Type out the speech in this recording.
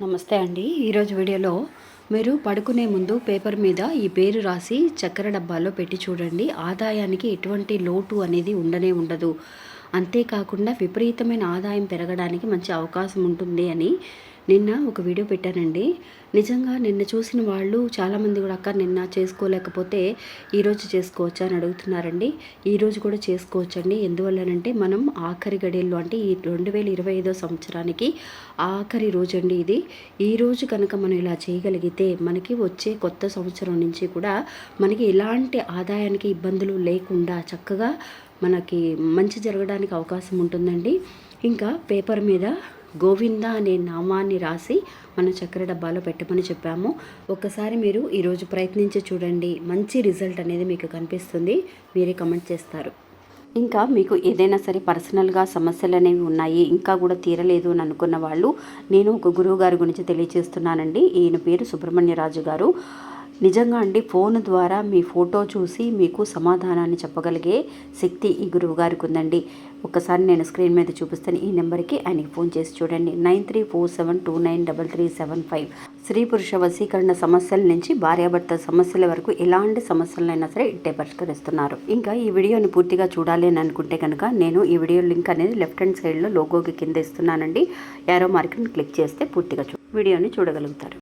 నమస్తే అండి. ఈరోజు వీడియోలో మీరు పడుకునే ముందు పేపర్ మీద ఈ పేరు రాసి చక్కెర డబ్బాలో పెట్టి చూడండి. ఆదాయానికి ఎటువంటి లోటు అనేది ఉండనే ఉండదు. అంతేకాకుండా విపరీతమైన ఆదాయం పెరగడానికి మంచి అవకాశం ఉంటుంది అని నిన్న ఒక వీడియో పెట్టానండి. నిజంగా నిన్న చూసిన వాళ్ళు చాలామంది కూడా అక్క నిన్న చేసుకోలేకపోతే ఈరోజు చేసుకోవచ్చా? అని అడుగుతున్నారండి. ఈరోజు కూడా చేసుకోవచ్చండి. ఎందువల్లనంటే మనం ఆఖరి గడియల్లో అంటే ఈ రెండు వేల ఇరవై ఐదో సంవత్సరానికి ఆఖరి రోజు అండి ఇది. ఈ రోజు కనుక మనం ఇలా చేయగలిగితే మనకి వచ్చే కొత్త సంవత్సరం నుంచి కూడా మనకి ఎలాంటి ఆదాయానికి ఇబ్బందులు లేకుండా చక్కగా మనకి మంచి జరగడానికి అవకాశం ఉంటుందండి. ఇంకా పేపర్ మీద గోవింద అనే నామాన్ని రాసి మనం చక్కెర డబ్బాలో పెట్టమని చెప్పాము. ఒకసారి మీరు ఈరోజు ప్రయత్నించి చూడండి. మంచి రిజల్ట్ అనేది మీకు కనిపిస్తుంది. మీరే కమెంట్ చేస్తారు. ఇంకా మీకు ఏదైనా సరే పర్సనల్గా సమస్యలు అనేవి ఉన్నాయి ఇంకా కూడా తీరలేదు అని అనుకున్న వాళ్ళు నేను ఒక గురువు గారి గురించి తెలియజేస్తున్నానండి ఈయన పేరు సుబ్రహ్మణ్యరాజు గారు. నిజంగా అండి ఫోన్ ద్వారా మీ ఫోటో చూసి మీకు సమాధానాన్ని చెప్పగలిగే శక్తి ఈ గురువు గారికి ఉందండి ఒకసారి నేను స్క్రీన్ మీద చూపిస్తాను ఈ నెంబర్కి ఆయనకి ఫోన్ చేసి చూడండి. Nine three four seven two nine double three seven five. స్త్రీ పురుష వశీకరణ సమస్యల నుంచి భార్యాభర్త సమస్యల వరకు ఎలాంటి సమస్యలైనా సరే ఇట్టే పరిష్కరిస్తున్నారు. ఇంకా ఈ వీడియోని పూర్తిగా చూడాలి అని అనుకుంటే కనుక నేను ఈ వీడియో లింక్ అనేది లెఫ్ట్ హ్యాండ్ సైడ్లో లోగోకి కింద ఇస్తున్నానండి. యారో మార్కెట్ని క్లిక్ చేస్తే పూర్తిగా చూ వీడియోని చూడగలుగుతారు.